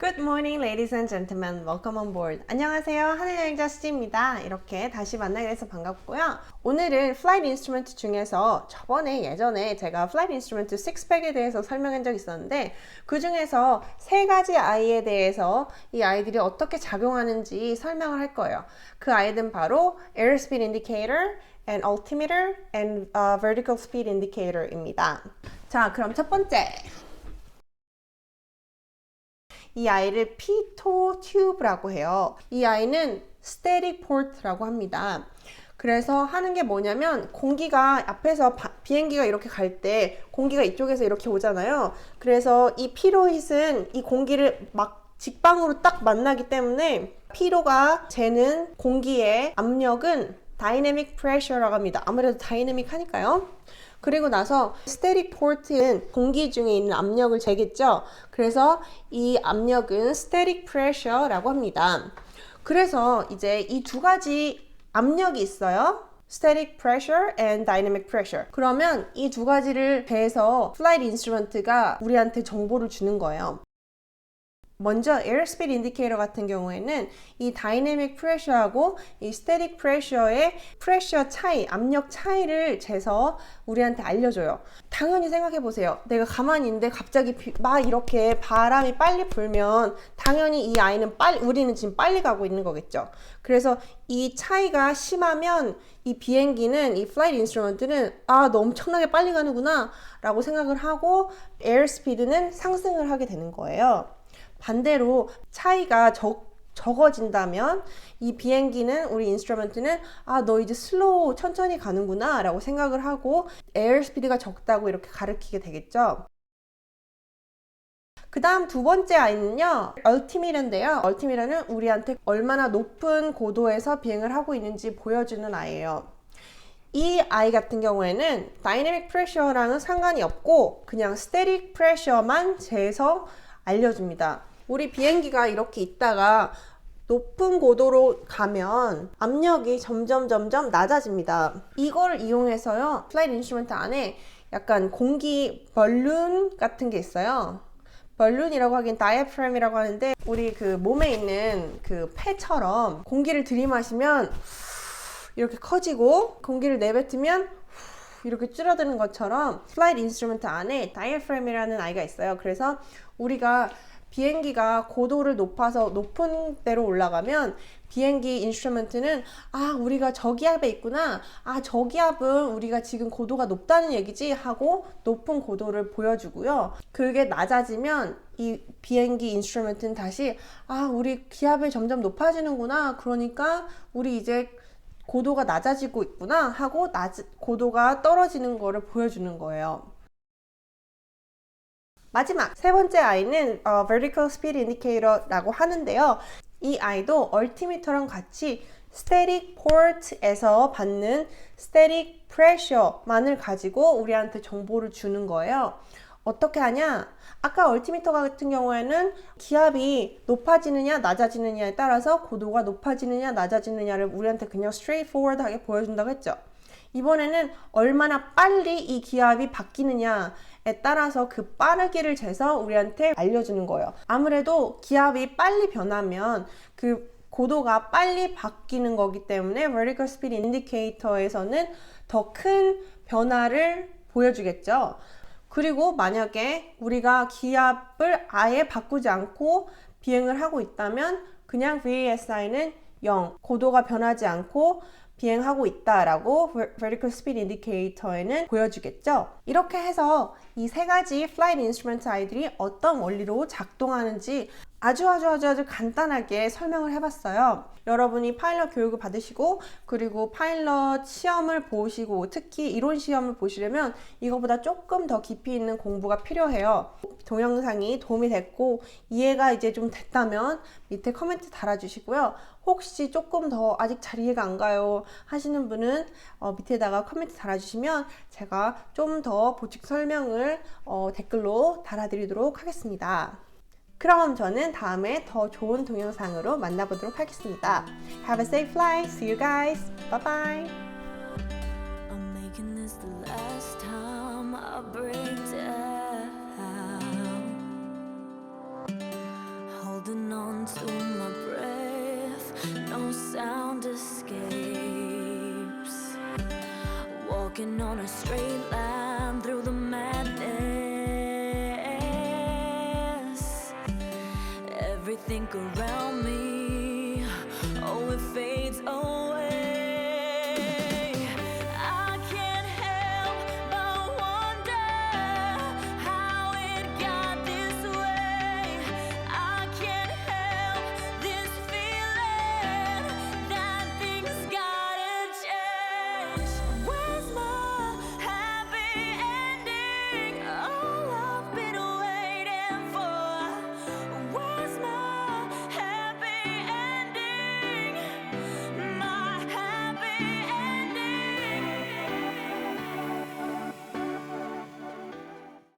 Good morning, ladies and gentlemen. Welcome on board. 안녕하세요. 하늘여행자 수지입니다. 이렇게 다시 만나게 돼서 반갑고요. 오늘은 플라이트 인스트루먼트 중에서 저번에 예전에 제가 플라이트 인스트루먼트 6팩에 대해서 설명한 적이 있었는데 그 중에서 세 가지 아이에 대해서 이 아이들이 어떻게 작용하는지 설명을 할 거예요. 그 아이들은 바로 airspeed indicator, and altimeter, and uh, vertical speed indicator입니다. 자, 그럼 첫 번째. 이 아이를 피토 튜브라고 해요. 이 아이는 static port라고 합니다. 그래서 하는 게 뭐냐면 공기가 앞에서 바- 비행기가 이렇게 갈 때 공기가 이쪽에서 이렇게 오잖아요. 그래서 이 피로hit은 이 공기를 막 직방으로 딱 만나기 때문에 피로가 재는 공기의 압력은 dynamic pressure라고 합니다. 아무래도 다이내믹 하니까요. 그리고 나서 static port는 공기 중에 있는 압력을 재겠죠. 그래서 이 압력은 static pressure라고 합니다. 그래서 이제 이 두 가지 압력이 있어요. static pressure and dynamic pressure. 그러면 이 두 가지를 대해서 flight instrument가 우리한테 정보를 주는 거예요. 먼저 airspeed indicator 같은 경우에는 이 dynamic pressure하고 이 static pressure의 pressure 차이, 압력 차이를 재서 우리한테 알려줘요. 당연히 생각해 보세요. 내가 가만히 있는데 갑자기 비- 막 이렇게 바람이 빨리 불면 당연히 이 아이는 빨리, 우리는 지금 빨리 가고 있는 거겠죠. 그래서 이 차이가 심하면 이 비행기는 이 flight instrument는 아, 너 엄청나게 빨리 가는구나 라고 생각을 하고 airspeed는 상승을 하게 되는 거예요. 반대로 차이가 적, 적어진다면 이 비행기는 우리 인스트루먼트는 아 너 이제 슬로우 천천히 가는구나 라고 생각을 하고 에어 스피드가 적다고 이렇게 가르치게 되겠죠. 그 다음 두 번째 아이는요, 얼티미러인데요. 얼티미러는 우리한테 얼마나 높은 고도에서 비행을 하고 있는지 보여주는 아이예요. 이 아이 같은 경우에는 다이내믹 프레셔랑은 상관이 없고 그냥 스테릭 프레셔만 재서 알려줍니다. 우리 비행기가 이렇게 있다가 높은 고도로 가면 압력이 점점 점점 낮아집니다. 이걸 이용해서요. 플라이트 인스트루먼트 안에 약간 공기 벌룬 같은 게 있어요. 벌룬이라고 하긴 다이아프램이라고 하는데 우리 그 몸에 있는 그 폐처럼 공기를 들이마시면 이렇게 커지고 공기를 내뱉으면 이렇게 줄어드는 것처럼 플라이트 인스트루먼트 안에 다이아프램이라는 아이가 있어요. 그래서 우리가 비행기가 고도를 높아서 높은 데로 올라가면 비행기 인스트루먼트는 아 우리가 저기압에 있구나. 아 저기압은 우리가 지금 고도가 높다는 얘기지 하고 높은 고도를 보여주고요. 그게 낮아지면 이 비행기 인스트루먼트는 다시 아 우리 기압이 점점 높아지는구나. 그러니까 우리 이제 고도가 낮아지고 있구나 하고 낮, 고도가 떨어지는 거를 보여주는 거예요. 마지막 세 번째 아이는 어, vertical speed indicator라고 하는데요. 이 아이도 얼티미터랑 같이 static port에서 받는 static pressure만을 가지고 우리한테 정보를 주는 거예요. 어떻게 하냐? 아까 얼티미터 같은 경우에는 기압이 높아지느냐 낮아지느냐에 따라서 고도가 높아지느냐 낮아지느냐를 우리한테 그냥 straightforward하게 보여준다고 했죠. 이번에는 얼마나 빨리 이 기압이 바뀌느냐에 따라서 그 빠르기를 재서 우리한테 알려주는 거예요. 아무래도 기압이 빨리 변하면 그 고도가 빨리 바뀌는 거기 때문에 vertical speed indicator에서는 더 큰 변화를 보여주겠죠. 그리고 만약에 우리가 기압을 아예 바꾸지 않고 비행을 하고 있다면 그냥 VASI는 0, 고도가 변하지 않고 비행하고 있다라고 Vertical Speed Indicator에는 보여주겠죠. 이렇게 해서 이 세 가지 Flight Instrument 아이들이 어떤 원리로 작동하는지 아주 아주 아주 아주 간단하게 설명을 해봤어요. 여러분이 파일럿 교육을 받으시고 그리고 파일럿 시험을 보시고 특히 이론 시험을 보시려면 이거보다 조금 더 깊이 있는 공부가 필요해요. 동영상이 도움이 됐고 이해가 이제 좀 됐다면 밑에 코멘트 달아주시고요. 혹시 조금 더 아직 잘 이해가 안 가요 하시는 분은 어, 밑에다가 코멘트 달아주시면 제가 좀 더 보충 설명을 어, 댓글로 달아드리도록 하겠습니다. 그럼 저는 다음에 더 좋은 동영상으로 만나보도록 하겠습니다. Have a safe flight. See you guys. Bye bye. I'm making this the last time I break down. Hold into my breath, no sound escapes. Walking on a straight line through the madness. Everything around me, oh, it fades.